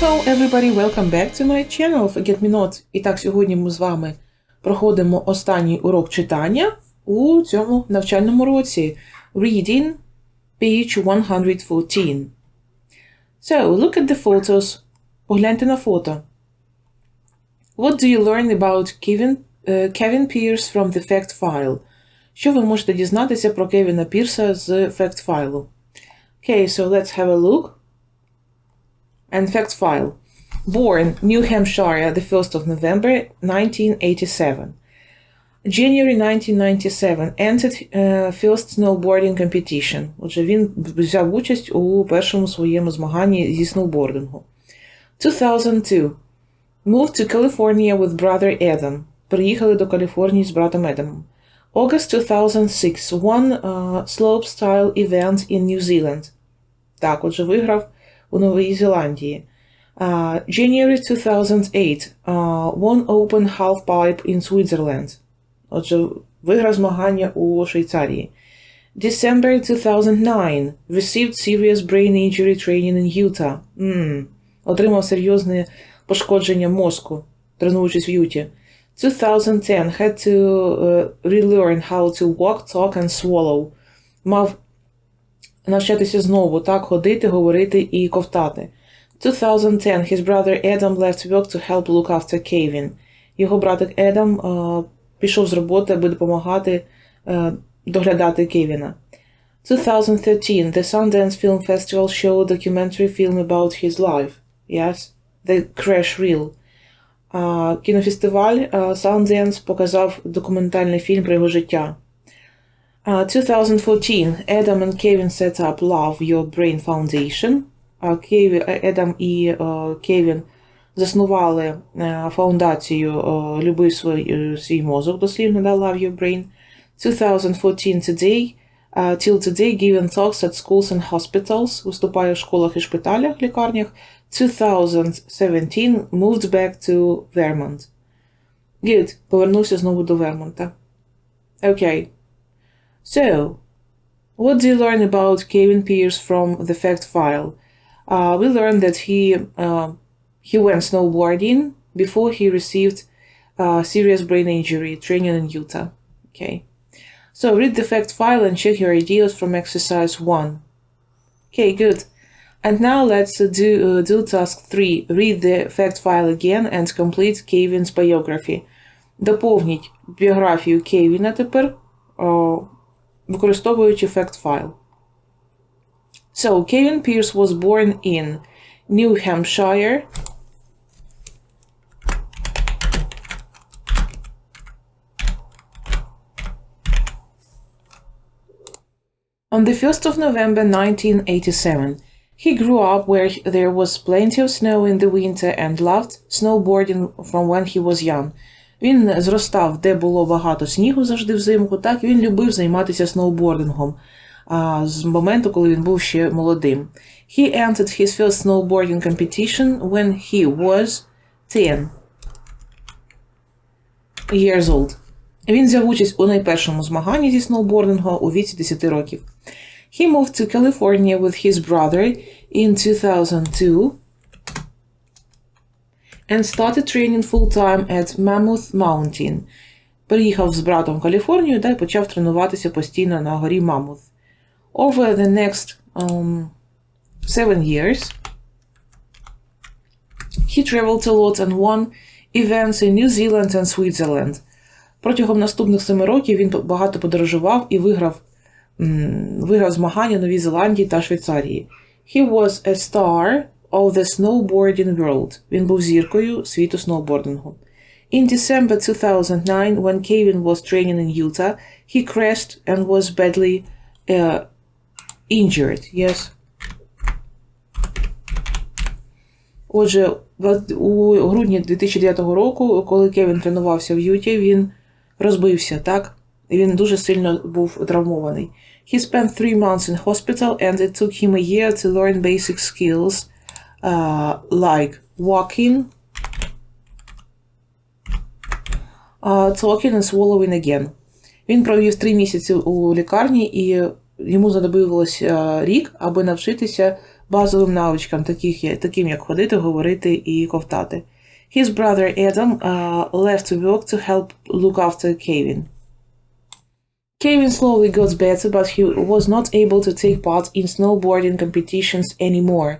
Hello everybody, welcome back to my channel Forget Me Not. І так, сьогодні ми з вами проходимо останній урок читання у цьому навчальному році. Reading, page 114. So, look at the photos. Погляньте на фото. What do you learn about Kevin, е, Kevin Pierce from the fact file? Що ви можете дізнатися про Кевіна Пірса з fact файлу? Okay, so let's have a look. And fact file. Born New Hampshire, the 1st of November 1987. January 1997 entered uh, first snowboarding competition. Отже, він взяв участь у першому своєму змаганні зі сноубордингу. 2002. Moved to California with brother Adam. Приїхали до Каліфорнії з братом Едамом. August 2006 won uh, slopestyle event in New Zealand. Так, отже, виграв у Новій Зеландії. Uh, January 2008 uh, won open halfpipe in Switzerland. Отже, виграв змагання у Швейцарії. December 2009 received serious brain injury training in Utah. Mm. Отримав серйозне пошкодження мозку, тренуючись в Юті. 2010 had to uh, relearn how to walk, talk and swallow. Мав навчатися знову так ходити, говорити і ковтати. 2010 his brother Adam left work to help look after Kevin. Його братик Едам е, пішов з роботи, аби допомагати е, доглядати Кевіна. 2013 the Sundance Film Festival showed a documentary film about his life. Yes, The Crash Reel. Кінофестиваль а, Sundance показав документальний фільм про його життя. Uh, 2014 Adam and Kevin set up Love Your Brain Foundation. Uh, Кеві, Едам і uh, Кевін заснували uh, фаундацію uh, Люби свій, uh, свій мозок, дослівно, да, Love Your Brain. 2014 today, uh, till today given talks at schools and hospitals, виступає в школах і шпиталях, лікарнях. 2017 moved back to Vermont. Good. Повернувся знову до Вермонта. Okay. So, what do you learn about Kevin Pierce from the fact file? Uh, we learned that he uh, he went snowboarding before he received uh, serious brain injury training in Utah. Okay, so read the fact file and check your ideas from exercise one. Okay, good. And now let's uh, do uh, do task three. Read the fact file again and complete Kevin's biography. Доповніть біографію Кевіна тепер. Uh, використовуючи fact file. So, Kevin Pierce was born in New Hampshire. On the 1st of November 1987, he grew up where there was plenty of snow in the winter and loved snowboarding from when he was young. Він зростав, де було багато снігу завжди взимку, так він любив займатися сноубордингом а, з моменту, коли він був ще молодим. He entered his first snowboarding competition when he was 10 years old. Він взяв участь у найпершому змаганні зі сноубордингу у віці 10 років. He moved to California with his brother in 2002 and started training full-time at Mammoth Mountain. Переїхав з братом в Каліфорнію та й почав тренуватися постійно на горі Mammoth. Over the next um, seven years, he traveled a lot and won events in New Zealand and Switzerland. Протягом наступних семи років він багато подорожував і виграв, виграв змагання в Новій Зеландії та Швейцарії. He was a star of the snowboarding world. Він був зіркою світу сноубордингу. In December 2009, when Kevin was training in Utah, he crashed and was badly uh, injured. Yes. Отже, у грудні 2009 року, коли Кевін тренувався в Юті, він розбився, так? Він дуже сильно був травмований. He spent three months in hospital and it took him a year to learn basic skills uh, like walking, uh, talking and swallowing again. Він провів три місяці у лікарні, і йому знадобилось рік, аби навчитися базовим навичкам, таких, як- таким як ходити, говорити і ковтати. His brother Adam uh, left to work to help look after Kevin. Kevin slowly got better, but he was not able to take part in snowboarding competitions anymore.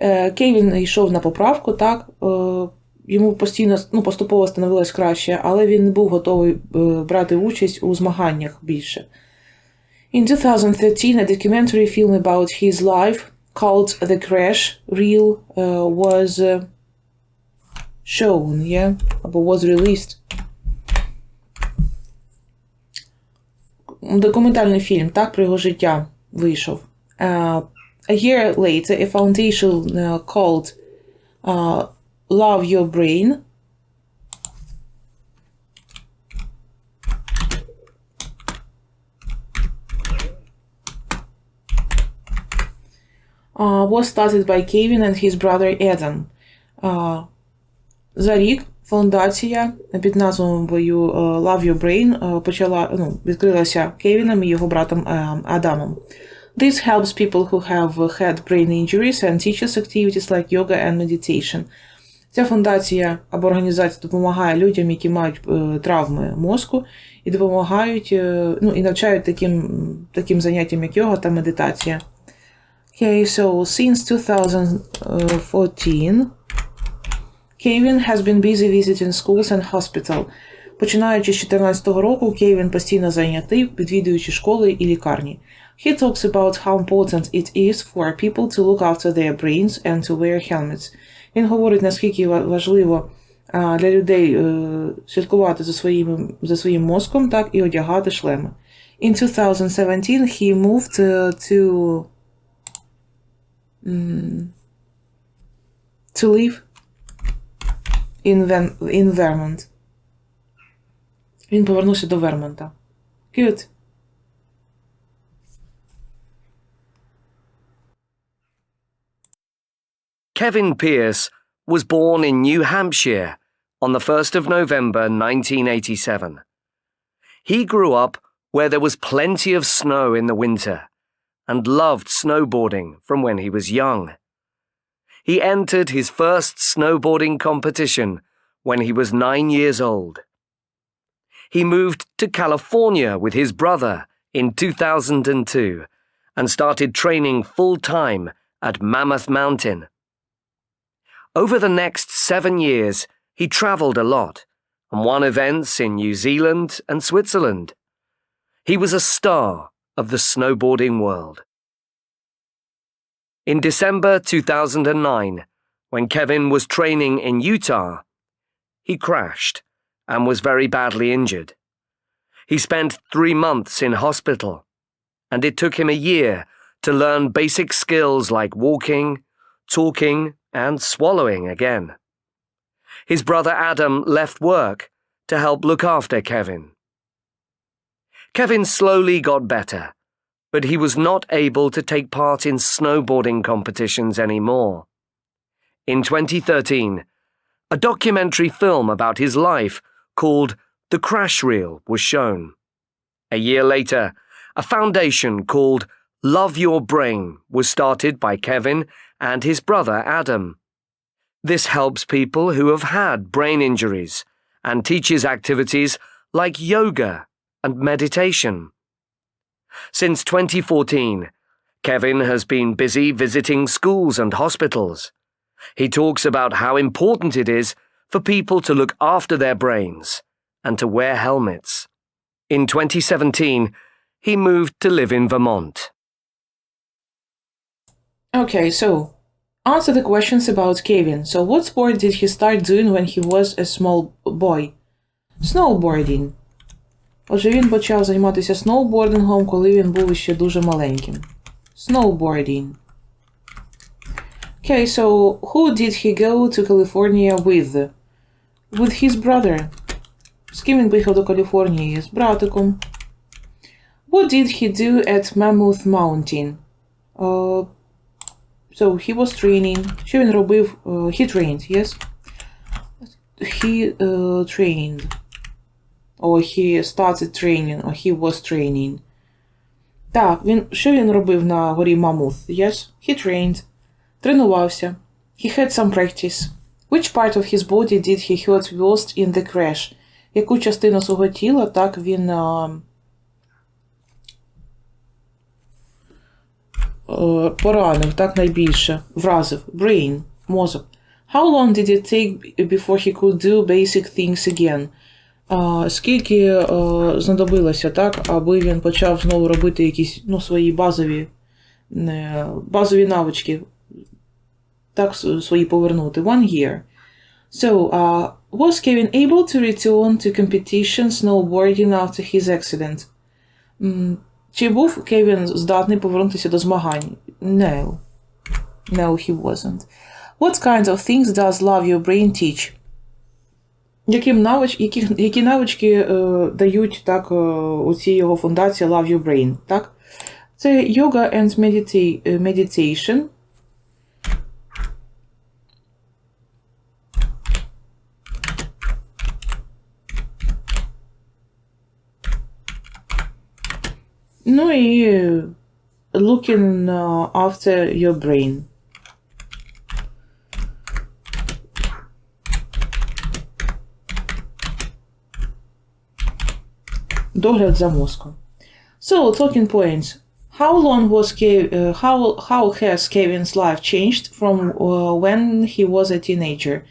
Е, Кевін йшов на поправку, так. е, Йому постійно ну, поступово становилось краще, але він не був готовий е, брати участь у змаганнях більше. In 2013, a documentary film about his life called The Crash Reel uh, was uh, shown, yeah, або was released. Документальний фільм, так, про його життя вийшов. Uh, a year later, a foundation uh, called uh, Love Your Brain uh, was started by Kevin and his brother Adam. Uh, за рік фундація під назвою е, Love Your Brain е, почала ну, відкрилася Кевіном і його братом е, Адамом. This helps people who have had brain injuries and teaches activities like yoga and meditation. Ця фундація або організація допомагає людям, які мають е, травми мозку, і допомагають е, ну, і навчають таким, таким заняттям, як йога та медитація. Okay, so since 2014, Kevin has been busy visiting schools and hospital. Починаючи з 2014 року, Кевін постійно зайнятий, відвідуючи школи і лікарні. He talks about how important it is for people to look after their brains and to wear helmets. Він говорить, наскільки ва- важливо а, для людей е, слідкувати за своїм, за своїм мозком, так, і одягати шлеми. In 2017 he moved uh, to м, to live in, Ven- in Vermont. Він повернувся до Вермонта. Good. Kevin Pierce was born in New Hampshire on the 1st of November 1987. He grew up where there was plenty of snow in the winter and loved snowboarding from when he was young. He entered his first snowboarding competition when he was nine years old. He moved to California with his brother in 2002 and started training full time at Mammoth Mountain. Over the next seven years, he travelled a lot and won events in New Zealand and Switzerland. He was a star of the snowboarding world. In December 2009, when Kevin was training in Utah, he crashed and was very badly injured. He spent three months in hospital, and it took him a year to learn basic skills like walking, talking, and swallowing again. His brother Adam left work to help look after Kevin. Kevin slowly got better, but he was not able to take part in snowboarding competitions anymore. In 2013, a documentary film about his life called The Crash Reel was shown. A year later, a foundation called Love Your Brain was started by Kevin and his brother Adam. This helps people who have had brain injuries and teaches activities like yoga and meditation. Since 2014, Kevin has been busy visiting schools and hospitals. He talks about how important it is for people to look after their brains and to wear helmets. In 2017, he moved to live in Vermont. Okay, so answer the questions about Kevin. So, what sport did he start doing when he was a small boy? Snowboarding. Отже, він почав займатися сноубордингом, коли він був ще дуже маленьким. Snowboarding. Okay, so who did he go to California with? With his brother. З ким він поїхав до Каліфорнії? З братиком. What did he do at Mammoth Mountain? Uh, So he was training. Що він робив? Uh, he trained, yes? He uh, trained. Or he started training, or he was training. Так, він, що він робив на горі Мамут? Yes? He trained. Тренувався. He had some practice. Which part of his body did he hurt worst in the crash? Яку частину свого тіла так він а, поранив, так найбільше, вразив. Brain, мозок. How long did it take before he could do basic things again? А, скільки е, знадобилося, так, аби він почав знову робити якісь ну, свої базові, е, базові навички, так, свої повернути? One year. So, uh, was Kevin able to return to competition snowboarding after his accident? Чи був Кевін здатний повернутися до змагань? No. No, he wasn't. What kinds of things does Love Your Brain teach? Яким навич, які, які навички е, дають так, е, оці його фундації Love Your Brain, так? Це yoga and medita- meditation. Ну і е, looking uh, after your brain. Догляд за мозком. So, talking points. How long was Kev- uh, how how has Kevin's life changed from uh, when he was a teenager?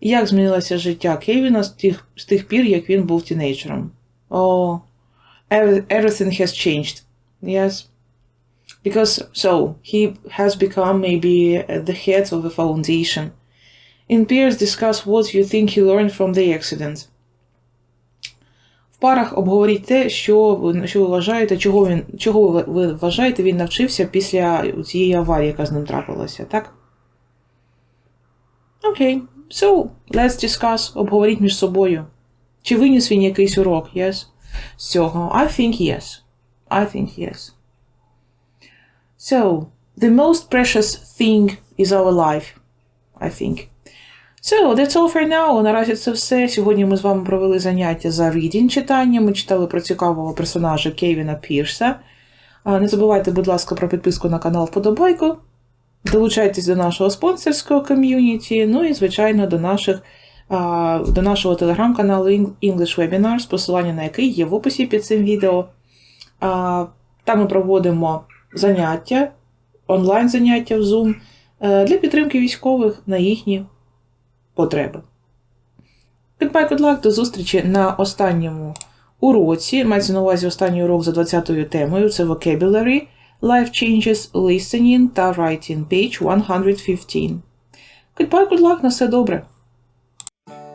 Як змінилося життя Кевіна з тих, з тих пір, як він був тінейджером? Oh, every- everything has changed. Yes. Because so he has become maybe uh, the head of a foundation. In peers discuss what you think he learned from the accident. В парах обговоріть те, що ви, що ви вважаєте, чого він, чого ви, вважаєте, він навчився після цієї аварії, яка з ним трапилася, так? Окей. So, let's discuss. Обговоріть між собою. Чи виніс він якийсь урок, yes? З? I think yes. I think yes. So, the most precious thing is our life, I think. So, that's all for now. Наразі це все. Сьогодні ми з вами провели заняття за reading читання. Ми читали про цікавого персонажа Кевіна Пірса. Не забувайте, будь ласка, про підписку на канал Вподобайку. Долучайтесь до нашого спонсорського ком'юніті, ну і, звичайно, до наших. До нашого телеграм-каналу English Webinars, посилання на який є в описі під цим відео. Там ми проводимо заняття, онлайн заняття в Zoom е, для підтримки військових на їхні потреби. Goodbye, good luck, до зустрічі на останньому уроці. Мається на увазі останній урок за 20-ю темою. Це Vocabulary, Life Changes, Listening та Writing, page 115. Goodbye, good luck, на все добре.